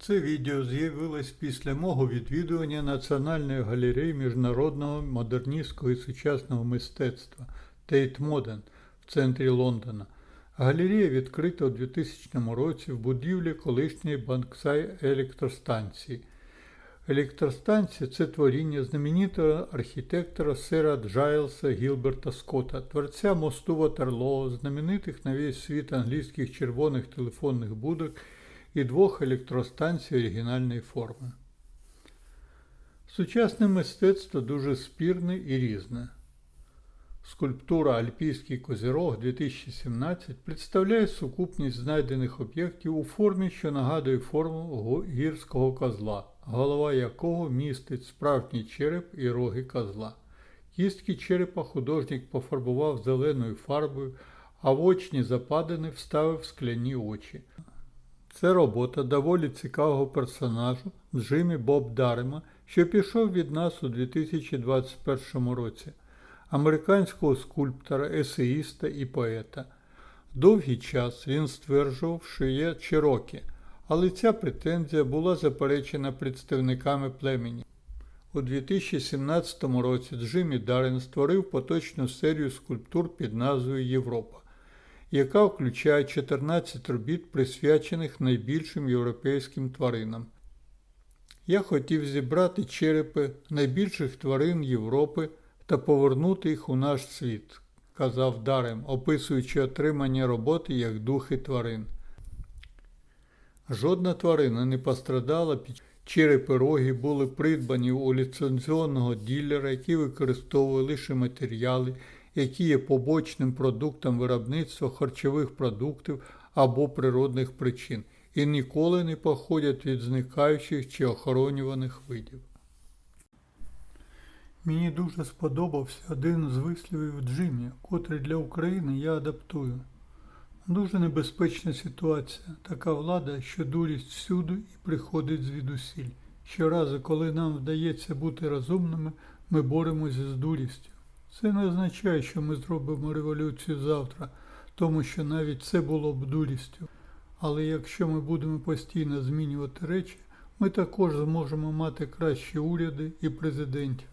Це відео з'явилось після мого відвідування Національної галереї міжнародного модерністського і сучасного мистецтва Tate Modern в центрі Лондона. Галерея відкрита у 2000 році в будівлі колишньої Банксай електростанції. Електростанція це творіння знаменитого архітектора сера Джайлса Гілберта Скотта, творця мосту Ватерлоо, знаменитих на весь світ англійських червоних телефонних будок і двох електростанцій оригінальної форми. Сучасне мистецтво дуже спірне і різне. Скульптура Альпійський козирог 2017 представляє сукупність знайдених об'єктів у формі, що нагадує форму гірського козла, голова якого містить справжній череп і роги козла. Кістки черепа художник пофарбував зеленою фарбою, а в очні западини вставив скляні очі. Це робота доволі цікавого персонажу Джиммі Боб Дарема, що пішов від нас у 2021 році, американського скульптора, есеїста і поета. Довгий час він стверджував, що є Чирокі, але ця претензія була заперечена представниками племені. У 2017 році Джиммі Дарен створив поточну серію скульптур під назвою Європа яка включає 14 робіт, присвячених найбільшим європейським тваринам. Я хотів зібрати черепи найбільших тварин Європи та повернути їх у наш світ, казав Дарем, описуючи отримання роботи як духи тварин. Жодна тварина не пострадала під черепи роги були придбані у ліцензіонного ділера, який використовує лише матеріали, які є побочним продуктом виробництва харчових продуктів або природних причин, і ніколи не походять від зникаючих чи охоронюваних видів. Мені дуже сподобався один з вислівів Джиммі, котрий для України я адаптую. Дуже небезпечна ситуація, така влада, що дурість всюди і приходить звідусіль. Щоразу, коли нам вдається бути розумними, ми боремося з дурістю. Це не означає, що ми зробимо революцію завтра, тому що навіть це було б дурістю. Але якщо ми будемо постійно змінювати речі, ми також зможемо мати кращі уряди і президентів.